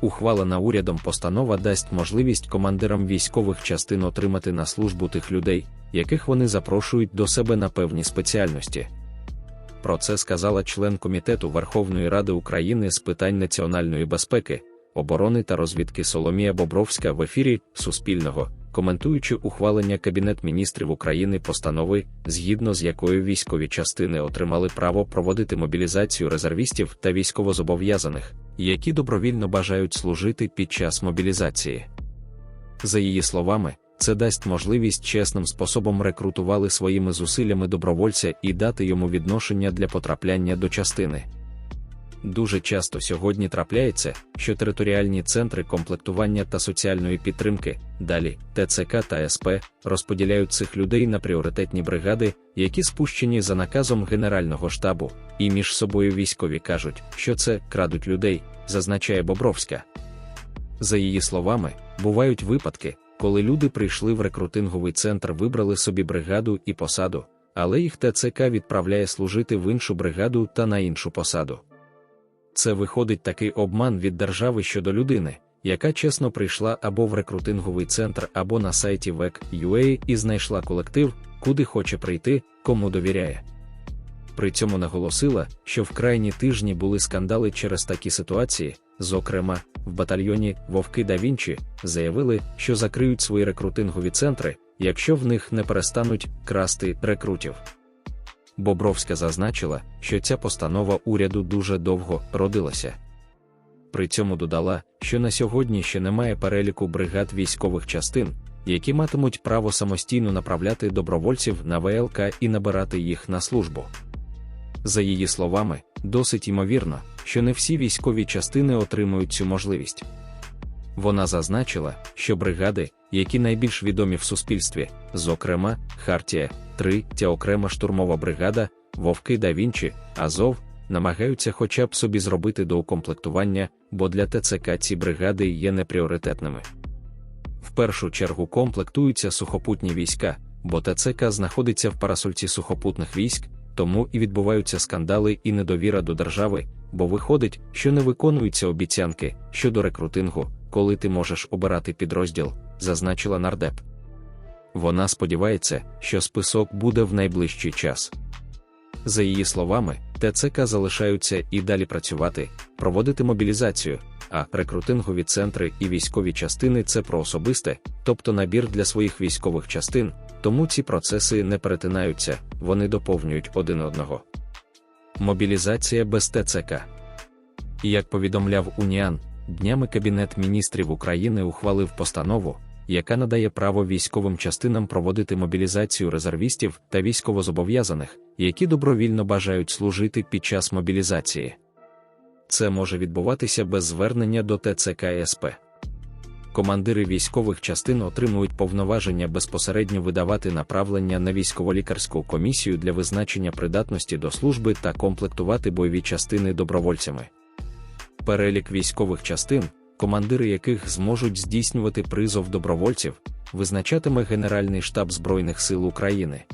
Ухвалена урядом постанова дасть можливість командирам військових частин отримати на службу тих людей, яких вони запрошують до себе на певні спеціальності. Про це сказала член Комітету Верховної Ради України з питань національної безпеки, оборони та розвідки Соломія Бобровська в ефірі Суспільного, коментуючи ухвалення Кабінет міністрів України постанови, згідно з якою військові частини отримали право проводити мобілізацію резервістів та військовозобов'язаних, які добровільно бажають служити під час мобілізації. За її словами, це дасть можливість чесним способом рекрутували своїми зусиллями добровольця і дати йому відношення для потрапляння до частини. Дуже часто сьогодні трапляється, що територіальні центри комплектування та соціальної підтримки, далі ТЦК та СП, розподіляють цих людей на пріоритетні бригади, які спущені за наказом Генерального штабу, і між собою військові кажуть, що це крадуть людей, зазначає Бобровська. За її словами, бувають випадки, коли люди прийшли в рекрутинговий центр, вибрали собі бригаду і посаду, але їх ТЦК відправляє служити в іншу бригаду та на іншу посаду. Це виходить такий обман від держави щодо людини, яка чесно прийшла або в рекрутинговий центр, або на сайті VEC.UA і знайшла колектив, куди хоче прийти, кому довіряє. При цьому наголосила, що в крайні тижні були скандали через такі ситуації, зокрема, в батальйоні Вовки да Вінчі заявили, що закриють свої рекрутингові центри, якщо в них не перестануть красти рекрутів. Бобровська зазначила, що ця постанова уряду дуже довго родилася. При цьому додала, що на сьогодні ще немає переліку бригад військових частин, які матимуть право самостійно направляти добровольців на ВЛК і набирати їх на службу. За її словами, досить ймовірно, що не всі військові частини отримують цю можливість. Вона зазначила, що бригади, які найбільш відомі в суспільстві, зокрема, Хартія, 3 та окрема штурмова бригада, Вовки да Вінчі, Азов, намагаються хоча б собі зробити доукомплектування, бо для ТЦК ці бригади є непріоритетними. В першу чергу комплектуються сухопутні війська, бо ТЦК знаходиться в парасольці сухопутних військ, тому і відбуваються скандали і недовіра до держави, бо виходить, що не виконуються обіцянки щодо рекрутингу, коли ти можеш обирати підрозділ, зазначила нардеп. Вона сподівається, що список буде в найближчий час. За її словами, ТЦК залишаються і далі працювати, проводити мобілізацію, а рекрутингові центри і військові частини це про особисте, тобто набір для своїх військових частин, тому ці процеси не перетинаються, вони доповнюють один одного. Мобілізація без ТЦК. Як повідомляв Уніан, днями Кабінет міністрів України ухвалив постанову, яка надає право військовим частинам проводити мобілізацію резервістів та військовозобов'язаних, які добровільно бажають служити під час мобілізації. Це може відбуватися без звернення до ТЦК СП. Командири військових частин отримують повноваження безпосередньо видавати направлення на військово-лікарську комісію для визначення придатності до служби та комплектувати бойові частини добровольцями. Перелік військових частин, командири яких зможуть здійснювати призов добровольців, визначатиме Генеральний штаб Збройних сил України.